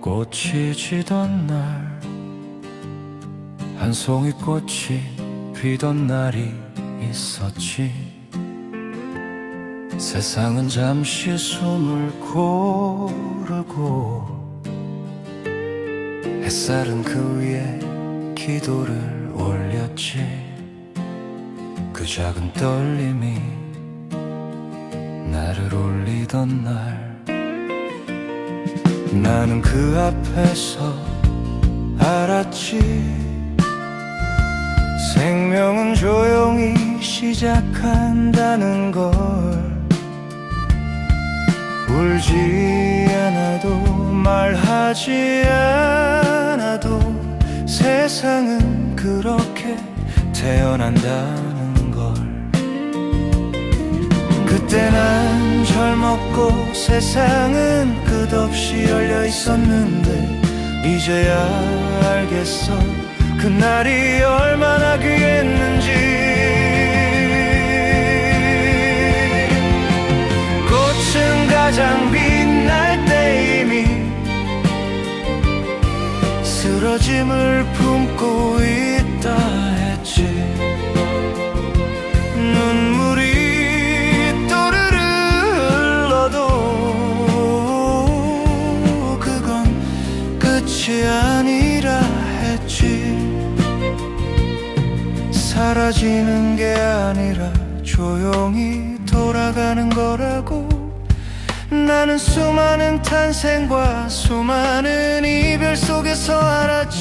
꽃이 지던 날 한 송이 꽃이 피던 날이 있었지. 세상은 잠시 숨을 고르고 햇살은 그 위에 기도를 올렸지. 그 작은 떨림이 나를 올리던 날 나는 그 앞에서 알았지. 생명은 조용히 시작한다는 걸. 울지 않아도 말하지 않아도 세상은 그렇게 태어난다는 걸. 그때 난 젊었고 세상은 끝없이 열려 있었는데 이제야 알겠어. 그날이 얼마나 귀했는지. 꽃은 가장 빛날 때 이미 쓰러짐을 품고 있 사라지는 게 아니라 조용히 돌아가는 거라고. 나는 수많은 탄생과 수많은 이별 속에서 알았지.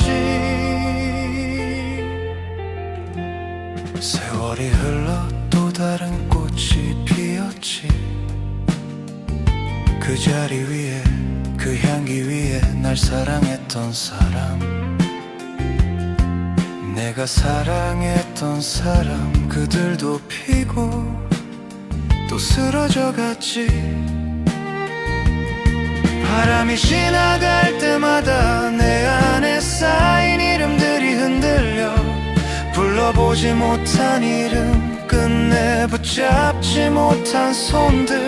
세월이 흘러 또 다른 꽃이 피었지. 그 자리 위에 그 향기 위에 날 사랑했던 사람 내가 사랑했던 사람 그들도 피고 또 쓰러져 갔지. 바람이 지나갈 때마다 내 안에 쌓인 이름들이 흔들려. 불러보지 못한 이름 끝내 붙잡지 못한 손들.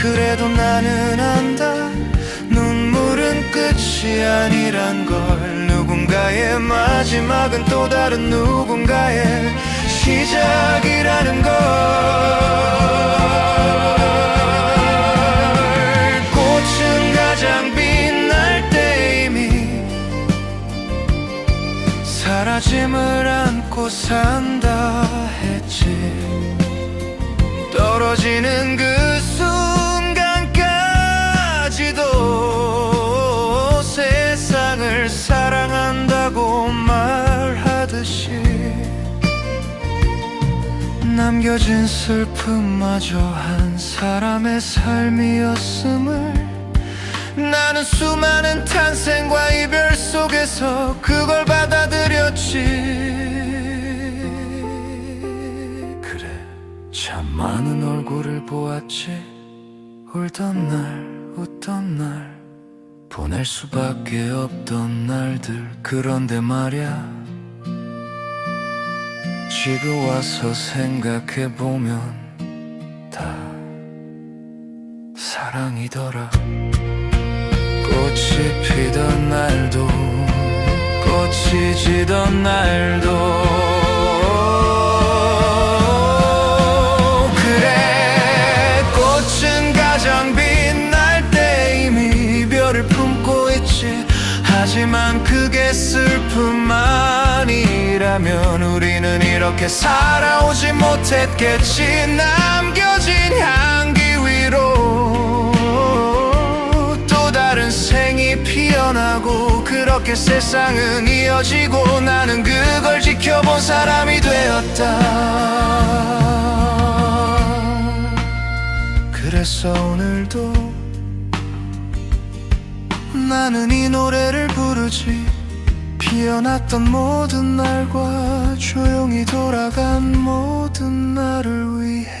그래도 나는 안다. 눈물은 끝이 아니란 걸 누군가의 마지막은 또 다른 누군가의 시작이라는 걸. 꽃은 가장 빛날 때 이미 사라짐을 안고 산다 했지. 떨어지는 그 남겨진 슬픔마저 한 사람의 삶이었음을 나는 수많은 탄생과 이별 속에서 그걸 받아들였지. 그래 참 많은 얼굴을 보았지. 울던 날 웃던 날 보낼 수밖에 없던 날들. 그런데 말야 지금 와서 생각해보면 다 사랑이더라. 꽃이 피던 날도 꽃이 지던 날도 하지만 그게 슬픔만이라면 우리는 이렇게 살아오지 못했겠지. 남겨진 향기 위로 또 다른 생이 피어나고 그렇게 세상은 이어지고 나는 그걸 지켜본 사람이 되었다. 그래서 오늘도 나는 이 노래를 부르지. 피어났던 모든 날과 조용히 돌아간 모든 나를 위해